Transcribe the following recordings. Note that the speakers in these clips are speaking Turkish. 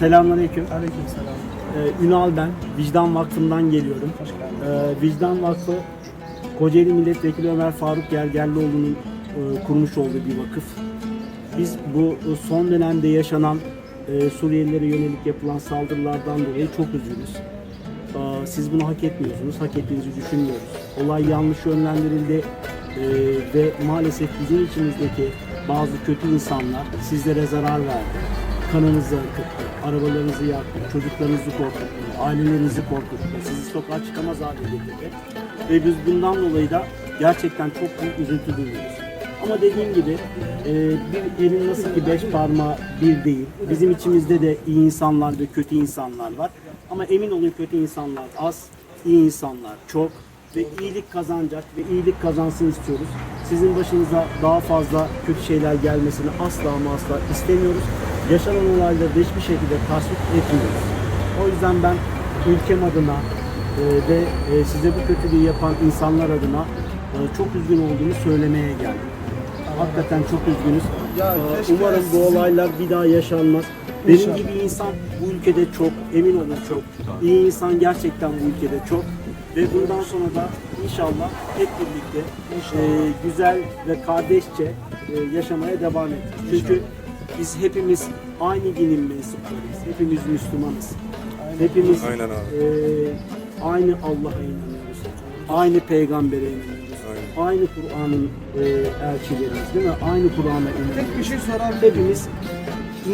Selamünaleyküm. Aleykümselam. Ee, Ünal ben. Vicdan Vakfı'ndan geliyorum. Hoş geldin. Ee, Vicdan Vakfı Kocaeli Milletvekili Ömer Faruk Gergerlioğlu'nun e, kurmuş olduğu bir vakıf. Biz bu son dönemde yaşanan e, Suriyelilere yönelik yapılan saldırılardan dolayı çok üzgünüz. Ee, Siz bunu hak etmiyorsunuz, hak ettiğinizi düşünmüyoruz. Olay yanlış yönlendirildi e, ve maalesef bizim içimizdeki bazı kötü insanlar sizlere zarar verdi. Kanınızı akıttı, arabalarınızı yaktı, çocuklarınızı korkuttu, ailelerinizi korkuttu, sizi sokağa çıkamaz hale getirdi. Ve biz bundan dolayı da gerçekten çok büyük üzüntü duyuyoruz. Ama dediğim gibi e, bir elin nasıl ki beş parmağı bir değil. Bizim içimizde de iyi insanlar ve kötü insanlar var. Ama emin olun kötü insanlar az, iyi insanlar çok ve iyilik kazanacak ve iyilik kazansın istiyoruz. Sizin başınıza daha fazla kötü şeyler gelmesini asla ama asla istemiyoruz. Yaşanan olayları da hiçbir şekilde tasvip etmiyoruz. O yüzden ben ülkem adına e, ve e, size bu kötülüğü yapan insanlar adına e, çok üzgün olduğumu söylemeye geldim. Hakikaten çok üzgünüz. Umarım bu olaylar bir daha yaşanmaz. Benim gibi insan bu ülkede çok, emin olun çok. İyi insan gerçekten bu ülkede çok. Ve bundan sonra da inşallah hep birlikte e, güzel ve kardeşçe e, yaşamaya devam edeceğiz. Çünkü biz hepimiz aynı dinin mensuplarıyız. Hepimiz Müslümanız. Hepimiz Aynen abi. e, aynı Allah'a inanıyoruz. Aynı peygambere inanıyoruz. Aynı Kur'an'ın e, elçileriyiz değil mi? Aynı Kur'an'a inanıyoruz. Tek bir şey sorabilir miyim? Hepimiz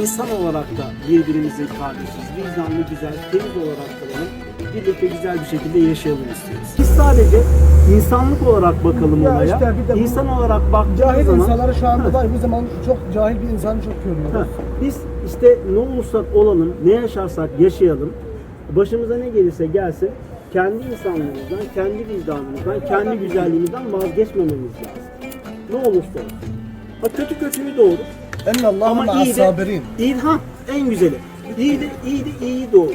insan olarak da birbirimizin kardeşiz. Vicdanlı, güzel, temiz olarak kalalım. Birlikte güzel bir şekilde yaşayalım istiyoruz. Biz sadece insanlık olarak bakalım Ya olaya. işte bir de İnsan olarak baktığımız Cahil zaman insanları şu anda var. Bu zaman çok cahil bir insanı çok görüyoruz. Ha, biz işte ne olursak olalım, ne yaşarsak yaşayalım. Başımıza ne gelirse gelsin. Kendi insanlığımızdan, kendi vicdanımızdan, kendi güzelliğimizden vazgeçmememiz lazım. Ne olursa olsun. Ha, kötü kötüyü doğurur. Enne Allah Ama ma iyi de, sabirin. iyi de, ha, en güzeli. İyi de, iyi de, iyi doğurur.